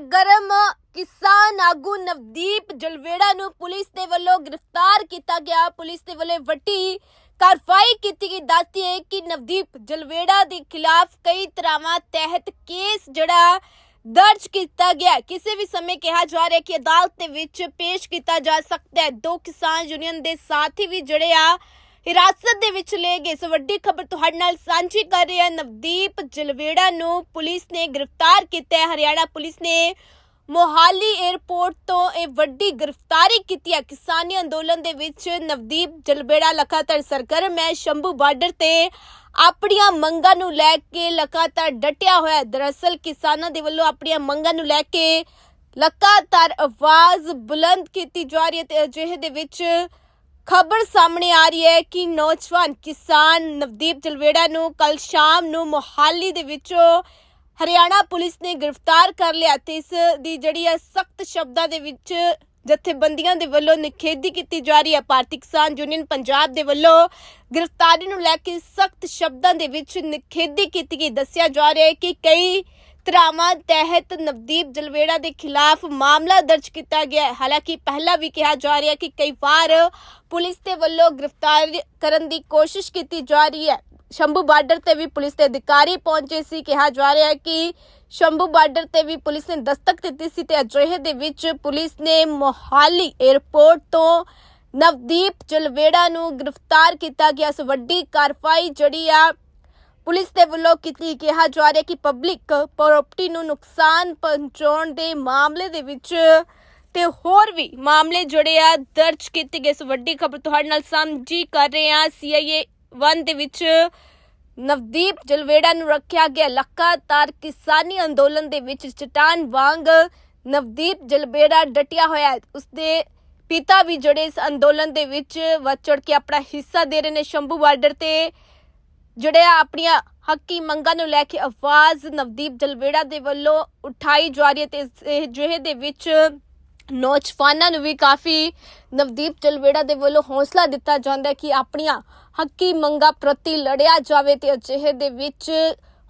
ਸਰਗਰਮ ਕਿਸਾਨ ਆਗੂ ਨਵਦੀਪ ਜਲਵੇੜਾ ਨੂੰ ਪੁਲਿਸ ਦੇ ਵੱਲੋਂ ਗ੍ਰਿਫਤਾਰ ਕੀਤਾ ਗਿਆ। ਪੁਲਿਸ ਦੇ ਵੱਲੋਂ ਵੱਡੀ ਕਾਰਵਾਈ ਕੀਤੀ ਗਈ। ਦੱਸਦੀ ਹੈ ਕਿ ਨਵਦੀਪ ਜਲਵੇੜਾ ਦੇ ਖਿਲਾਫ ਕਈ ਤਰ੍ਹਾਂਵਾਂ ਤਹਿਤ ਕੇਸ ਜਿਹੜਾ ਦਰਜ ਕੀਤਾ ਗਿਆ। ਕਿਸੇ ਵੀ ਸਮੇਂ ਕਿਹਾ ਜਾ ਰਿਹਾ ਕਿ ਅਦਾਲਤ ਦੇ ਵਿੱਚ ਪੇਸ਼ ਕੀਤਾ ਜਾ ਸਕਦਾ ਹੈ। ਦੋ ਕਿਸਾਨ ਯੂਨੀਅਨ ਦੇ ਸਾਥੀ ਵੀ ਜਿਹੜੇ ਆ ਹਿਰਾਸਤ ਦੇ ਵਿੱਚ ਲਏ ਗਏ। ਸੋ ਵੱਡੀ ਖਬਰ ਤੁਹਾਡੇ ਨਾਲ ਸਾਂਝੀ ਕਰ ਰਹੇ ਨਵਦੀਪ ਜਲਵੇੜਾ ਨੂੰ ਪੁਲਿਸ ਨੇ ਗ੍ਰਿਫਤਾਰ ਕੀਤਾ ਹੈ। ਹਰਿਆਣਾ ਪੁਲਿਸ ਨੇ ਮੋਹਾਲੀ 에ਅਰਪੋਰਟ ਤੋਂ ਇਹ ਵੱਡੀ ਗ੍ਰਿਫਤਾਰੀ ਕੀਤੀ ਹੈ। ਕਿਸਾਨੀ ਅੰਦੋਲਨ ਦੇ ਵਿੱਚ ਨਵਦੀਪ ਜਲਬੇੜਾ ਲਗਾਤਾਰ ਸਰਗਰਮ ਹੈ। ਸ਼ੰਭੂ ਬਾਰਡਰ ਤੇ ਆਪਣੀਆਂ ਮੰਗਾਂ ਨੂੰ ਲੈ ਕੇ ਲਗਾਤਾਰ ਡਟਿਆ ਹੋਇਆ ਹੈ। ਦਰਅਸਲ ਕਿਸਾਨਾਂ ਦੇ ਵੱਲੋਂ ਆਪਣੀਆਂ ਮੰਗਾਂ ਨੂੰ ਲੈ ਕੇ ਲਗਾਤਾਰ ਆਵਾਜ਼ ਬੁਲੰਦ ਕੀਤੀ ਜਾ ਰਹੀ ਹੈ ਤੇ ਅਜਿਹੇ ਦੇ ਵਿੱਚ ਖਬਰ ਸਾਹਮਣੇ ਆ ਰਹੀ ਹੈ ਕਿ ਨੌਜਵਾਨ ਕਿਸਾਨ ਨਵਦੀਪ ਜਲਵੇੜਾ ਨੂੰ ਕੱਲ ਸ਼ਾਮ ਨੂੰ ਮੋਹਾਲੀ ਦੇ ਵਿੱਚੋਂ ਹਰਿਆਣਾ ਪੁਲਿਸ ਨੇ ਗ੍ਰਿਫਤਾਰ ਕਰ ਲਿਆ ਤੇ ਇਸ ਦੀ ਜਿਹੜੀ ਹੈ ਸਖਤ ਸ਼ਬਦਾਂ ਦੇ ਵਿੱਚ ਜਥੇਬੰਦੀਆਂ ਦੇ ਵੱਲੋਂ ਨਿਖੇਧੀ ਕੀਤੀ ਜਾ ਰਹੀ ਹੈ। ਭਾਰਤੀ ਕਿਸਾਨ ਯੂਨੀਅਨ ਪੰਜਾਬ ਦੇ ਵੱਲੋਂ ਗ੍ਰਿਫਤਾਰੀ ਨੂੰ ਲੈ ਕੇ ਸਖਤ ਸ਼ਬਦਾਂ ਦੇ ਵਿੱਚ ਨਿਖੇਧੀ ਕੀਤੀ ਗਈ। ਦੱਸਿਆ ਜਾ ਰਿਹਾ ਹੈ ਕਿ ਕਈ ਧਰਾਵਾਂ ਤਹਿਤ ਨਵਦੀਪ ਜਲਵੇੜਾ ਦੇ ਖਿਲਾਫ ਮਾਮਲਾ ਦਰਜ ਕੀਤਾ ਗਿਆ ਹੈ। ਹਾਲਾਂਕਿ ਪਹਿਲਾਂ ਵੀ ਕਿਹਾ ਜਾ ਰਿਹਾ ਹੈ ਕਿ ਕਈ ਵਾਰ ਪੁਲਿਸ ਦੇ ਵੱਲੋਂ ਗ੍ਰਿਫਤਾਰ ਕਰਨ ਦੀ ਕੋਸ਼ਿਸ਼ ਕੀਤੀ ਜਾ ਰਹੀ ਹੈ। ਸ਼ੰਭੂ ਬਾਰਡਰ ਤੇ ਵੀ ਪੁਲਿਸ ਦੇ ਅਧਿਕਾਰੀ ਪਹੁੰਚੇ ਸੀ। ਕਿਹਾ ਜਾ ਰਿਹਾ ਹੈ ਕਿ ਸ਼ੰਭੂ ਬਾਰਡਰ ਤੇ ਵੀ ਪੁਲਿਸ ਨੇ ਦਸਤਕ ਦਿੱਤੀ ਸੀ ਤੇ ਅਜਿਹੇ ਦੇ ਵਿੱਚ ਪੁਲਿਸ ਨੇ ਮੋਹਾਲੀ 에ਅਰਪੋਰਟ ਤੋਂ ਨਵਦੀਪ ਜਲਵੇੜਾ ਨੂੰ ਗ੍ਰਿਫਤਾਰ ਕੀਤਾ ਗਿਆ। ਸੋ ਵੱਡੀ ਕਾਰਵਾਈ ਜਿਹੜੀ ਆ ਪੁਲਿਸ ਦੇ ਵੱਲੋਂ ਕੀਤੀ ਕਿਹਾ ਜਾ ਰਿਹਾ ਕਿ ਪਬਲਿਕ ਪ੍ਰਾਪਰਟੀ ਨੂੰ ਨੁਕਸਾਨ ਪਹੁੰਚਾਉਣ ਦੇ ਮਾਮਲੇ ਦੇ ਵਿੱਚ ਤੇ ਹੋਰ ਵੀ ਮਾਮਲੇ ਜਿਹੜੇ ਆ ਦਰਜ ਕੀਤੇ ਗਏ। ਸੋ ਵੱਡੀ ਖਬਰ ਤੁਹਾਡੇ ਨਾਲ ਸਾਂਝੀ ਕਰ ਰਹੇ ਹਾਂ। ਸੀਆਈਏ 1 ਦੇ ਵਿੱਚ ਨਵਦੀਪ ਜਲਵੇੜਾ ਨੂੰ ਰੱਖਿਆ ਗਿਆ ਲਗਾਤਾਰ ਕਿਸਾਨੀ ਅੰਦੋਲਨ ਦੇ ਵਿੱਚ ਚਟਾਨ ਵਾਂਗ ਨਵਦੀਪ ਜਲਵੇੜਾ ਡਟਿਆ ਹੋਇਆ ਹੈ। ਉਸਦੇ ਪਿਤਾ ਵੀ ਜਿਹੜੇ ਇਸ ਅੰਦੋਲਨ ਦੇ ਵਿੱਚ ਵੱਧ ਚੜ ਕੇ ਆਪਣਾ ਹਿੱਸਾ ਦੇ ਰਹੇ ਨੇ। ਸ਼ੰਭੂ ਬਾਰਡਰ ਤੇ ਜਿਹੜੇ ਆਪਣੀਆਂ ਹੱਕੀ ਮੰਗਾਂ ਨੂੰ ਲੈ ਕੇ ਆਵਾਜ਼ ਨਵਦੀਪ ਜਲਵੇੜਾ ਦੇ ਵੱਲੋਂ ਉਠਾਈ ਜਾ ਰਹੀ ਹੈ ਤੇ ਇਸ- ਜਿਹੇ ਦੇ ਵਿੱਚ ਨੌਜਵਾਨਾਂ ਨੂੰ ਵੀ ਕਾਫੀ ਨਵਦੀਪ ਜਲਵੇੜਾ ਦੇ ਵੱਲੋਂ ਹੌਸਲਾ ਦਿੱਤਾ ਜਾਂਦਾ ਹੈ ਕਿ ਆਪਣੀਆਂ ਹੱਕੀ ਮੰਗਾਂ ਪ੍ਰਤੀ ਲੜਿਆ ਜਾਵੇ ਤੇ ਅਜਿਹੇ ਦੇ ਵਿੱਚ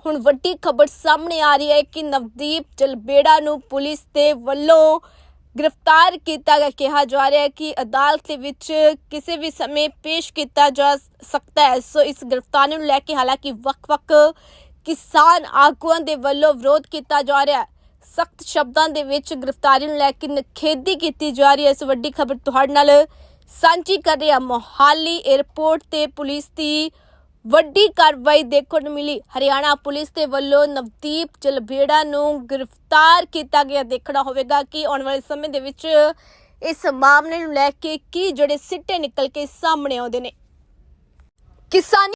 ਹੁਣ ਵੱਡੀ ਖਬਰ ਸਾਹਮਣੇ ਆ ਰਹੀ ਹੈ ਕਿ ਨਵਦੀਪ ਜਲਬੇੜਾ ਨੂੰ ਪੁਲਿਸ ਦੇ ਵੱਲੋਂ ਗ੍ਰਿਫਤਾਰ ਕੀਤਾ ਗਿਆ। ਕਿਹਾ ਜਾ ਰਿਹਾ ਹੈ ਕਿ ਅਦਾਲਤ ਦੇ ਵਿੱਚ ਕਿਸੇ ਵੀ ਸਮੇਂ ਪੇਸ਼ ਕੀਤਾ ਜਾ ਸਕਦਾ ਹੈ। ਸੋ ਇਸ ਗ੍ਰਿਫਤਾਰੀ ਨੂੰ ਲੈ ਕੇ ਹਾਲਾਂਕਿ ਵੱਖ-ਵੱਖ ਕਿਸਾਨ ਆਗੂਆਂ ਦੇ ਵੱਲੋਂ ਵਿਰੋਧ ਕੀਤਾ ਜਾ ਰਿਹਾ ਹੈ। ਸਖਤ ਸ਼ਬਦਾਂ ਦੇ ਵਿੱਚ ਗ੍ਰਿਫਤਾਰੀ ਨੂੰ ਲੈ ਕੇ ਨਿਖੇਧੀ ਕੀਤੀ ਜਾ ਰਹੀ ਹੈ। ਇਸ ਵੱਡੀ ਖਬਰ ਤੁਹਾਡੇ ਨਾਲ ਸਾਂਝੀ ਕਰ ਰਿਹਾ ਮੋਹਾਲੀ 에ਅਰਪੋਰਟ ਤੇ ਪੁਲਿਸ ਦੀ ਵੱਡੀ ਕਾਰਵਾਈ ਦੇਖਣ ਨੂੰ ਮਿਲੀ। ਹਰਿਆਣਾ ਪੁਲਿਸ ਦੇ ਵੱਲੋਂ ਨਵਦੀਪ ਜਲਬੇੜਾ ਨੂੰ ਗ੍ਰਿਫਤਾਰ ਕੀਤਾ ਗਿਆ। ਦੇਖਣਾ ਹੋਵੇਗਾ ਕਿ ਆਉਣ ਵਾਲੇ ਸਮੇਂ ਦੇ ਵਿੱਚ ਇਸ ਮਾਮਲੇ ਨੂੰ ਲੈ ਕੇ ਕੀ ਜਿਹੜੇ ਸਿੱਟੇ ਨਿਕਲ ਕੇ ਸਾਹਮਣੇ ਆਉਂਦੇ ਨੇ। ਕਿਸਾਨੀ